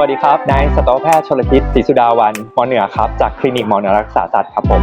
วัสดีครับ นายสัตวแพทย์ชลทิศศรีสุดาวันหมอเหนือครับ จากคลินิกหมอเหนือรักษาสัตว์ครับผม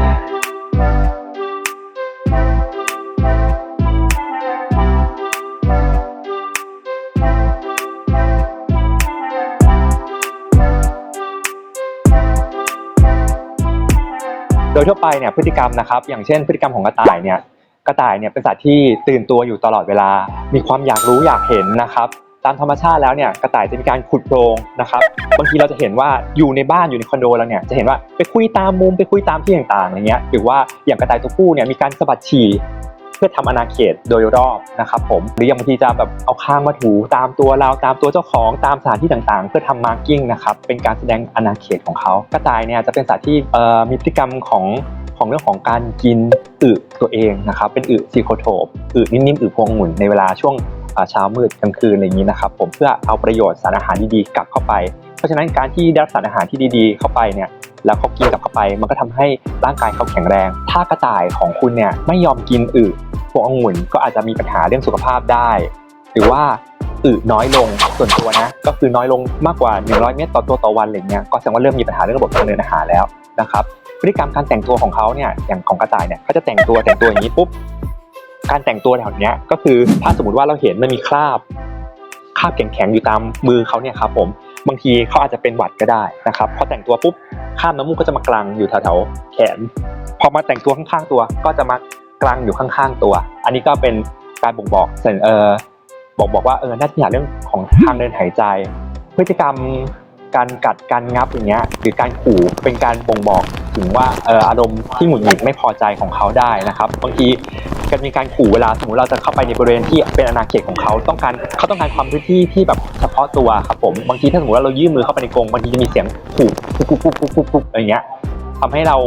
โดยทั่วไปเนี่ยพฤติกรรมนะครับ อย่างเช่น พฤติกรรมของกระต่ายเนี่ยกระต่ายเนี่ยเป็นสัตว์ที่ตื่นตัวอยู่ตลอดเวลา มีความอยากรู้อยากเห็นนะครับ ตามธรรมชาติแล้วเนี่ยกระต่ายจะมีการขุดโพรงนะครับบางทีเราจะเห็นว่าอยู่ในบ้านอยู่ในคอนโดแล้วเนี่ยจะเห็นว่าไปคุยตามมุมไปคุยตามที่ต่างๆอย่างเงี้ยหรือว่าอย่างกระต่ายตัวผู้เนี่ยมีการสะบัดฉี่เพื่อทำอาณาเขตโดยรอบนะครับผมหรืออย่างบางทีจะแบบเอาข้างมาถูตามตัวเราตามตัวเจ้าของตามสถานที่ต่างๆ เพื่อทำมาร์กิ้งนะครับเป็นการแสดงอาณาเขตของเขากระต่ายเนี่ยจะเป็นสัตว์ที่มีพฤติกรรมของของเรื่องของการกินอึตัวเองนะครับเป็นอึซีโคโทปอึนิ่มๆอึพวงหมุนในเวลาช่วง เช้ามืดกลางคืนอะไรอย่างนี้นะครับผมเพื่อเอาประโยชน์สารอาหารดีๆกลับเข้าไป เพราะฉะนั้นการที่ได้รับสารอาหารที่ดีๆ เข้าไปเนี่ยแล้วเขากินกลับเข้าไป มันก็ทำให้ร่างกายเขาแข็งแรง ถ้ากระต่ายของคุณเนี่ยไม่ยอมกินอึพวงองุ่นก็อาจจะมีปัญหาเรื่องสุขภาพได้ หรือว่าอึน้อยลงส่วนตัวนะก็คือน้อยลงมากกว่า 100 เม็ดต่อตัวต่อวันอะไรเงี้ยก็แสดงว่าเริ่มมีปัญหาเรื่องระบบทางเดินอาหารแล้วนะครับพฤติกรรมการแต่งตัวของเขาเนี่ยอย่างของกระต่ายเนี่ยเขาจะแต่งตัวแต่งตัวอย่างนี้ปุ๊บ การแต่งตัวแถวเนี้ยก็คือถ้าสมมติว่าเราเห็นมันมีคราบคราบแข็งๆอยู่ตามมือเขาเนี่ยครับผมบางทีเขาอาจจะเป็นหวัดก็ได้นะครับพอแต่งตัวปุ๊บคราบน้ำมูกก็จะมากลังอยู่แถวๆแขน พอมาแต่งตัวข้างๆตัวก็จะมากลังอยู่ข้างๆตัว อันนี้ก็เป็นการบ่งบอกเสนเออบอกบอกว่าเออน่าจะหาเรื่องของทางเดินหายใจ พฤติกรรมการกัดการงับอย่างเงี้ยหรือการขู่เป็นการบ่งบอกถึงว่าเอ่ออารมณ์ที่หงุดหงิดไม่พอใจของเขาได้นะครับบางที การมีการขู่เวลาสมมติเราจะเข้าไปในบริเวณที่เป็นอาณาเขตของเขาต้องการเขาต้องการความพื้นที่ที่แบบเฉพาะตัวครับผมบางทีถ้าสมมติว่าเรายื่นมือเข้าไปในกรงบางทีจะมีเสียงขู่ปุ๊บปุ๊บปุ๊บปุ๊บปุ๊บปุ๊บอะไรเงี้ยทำให้เรา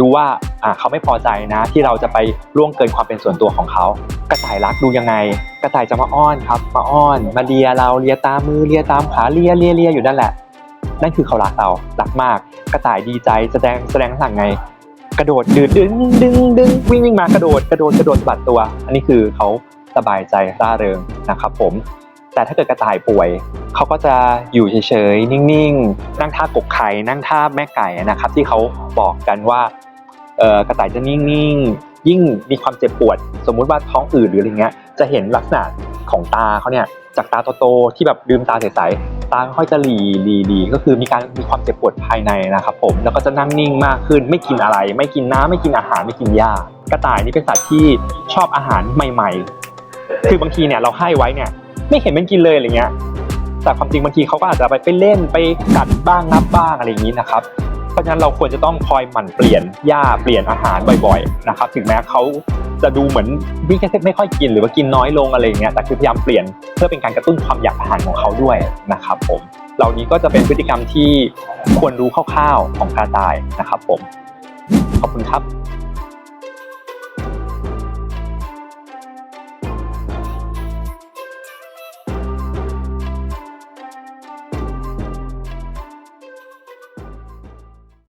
รู้ว่าอ่าเขาไม่พอใจนะ ที่เราจะไปล่วงเกินความเป็นส่วนตัวของเขา กระต่ายรักดูยังไง กระต่ายจะมาอ้อนครับ มาอ้อน มาเลียเราเลียตามมือเลียตามขาเลียเลียเลียอยู่นั่นแหละนั่นคือเขารักเรารักมาก กระต่ายดีใจแสดงแสดงสั่งไง กระโดดดึงดึงดึงดึงวิ่งวิ่งมากระโดดกระโดดกระโดดสะบัดตัว อันนี้คือเขาสบายใจร่าเริงนะครับผม แต่ถ้าเกิดกระต่ายป่วยเขาก็จะอยู่เฉยๆนิ่งๆ นั่งท่ากกไข่นั่งท่าแม่ไก่นะครับ ที่เขาบอกกันว่ากระต่ายจะนิ่งๆ ยิ่งมีความเจ็บปวด สมมุติว่าท้องอืดหรืออะไรเงี้ยจะเห็นลักษณะของตาเขาเนี่ยจากตาโตๆที่แบบลืมตาใสๆ ตาค่อยจะหลีหลีหลีก็คือมีการมีความเจ็บปวดภายในนะครับผมแล้วก็จะนั่งนิ่งมากขึ้น ไม่กินอะไร ไม่กินน้ำไม่กินอาหารไม่กินหญ้ากระต่ายนี่เป็นสัตว์ที่ชอบอาหารใหม่ ๆ คือบางทีเนี่ยเราให้ไว้เนี่ยไม่เห็นมันกินเลยอะไรเงี้ยแต่ความจริงบางทีเขาก็อาจจะไปไปเล่นไปกัดบ้างนับบ้างอะไรอย่างนี้นะครับ เพราะฉะนั้นเราควรจะต้องคอยหมั่นเปลี่ยนหญ้าเปลี่ยนอาหารบ่อยๆนะครับถึงแม้เขาจะดูเหมือนวิ่งแค่ไม่ค่อยกินหรือว่ากินน้อยลงอะไรอย่างเงี้ยแต่คือพยายามเปลี่ยนเพื่อเป็นการกระตุ้นความอยากอาหารของเขาด้วยนะครับผมเหล่านี้ก็จะเป็นพฤติกรรมที่ควรรู้คร่าวๆของกระต่ายนะครับผมขอบคุณครับ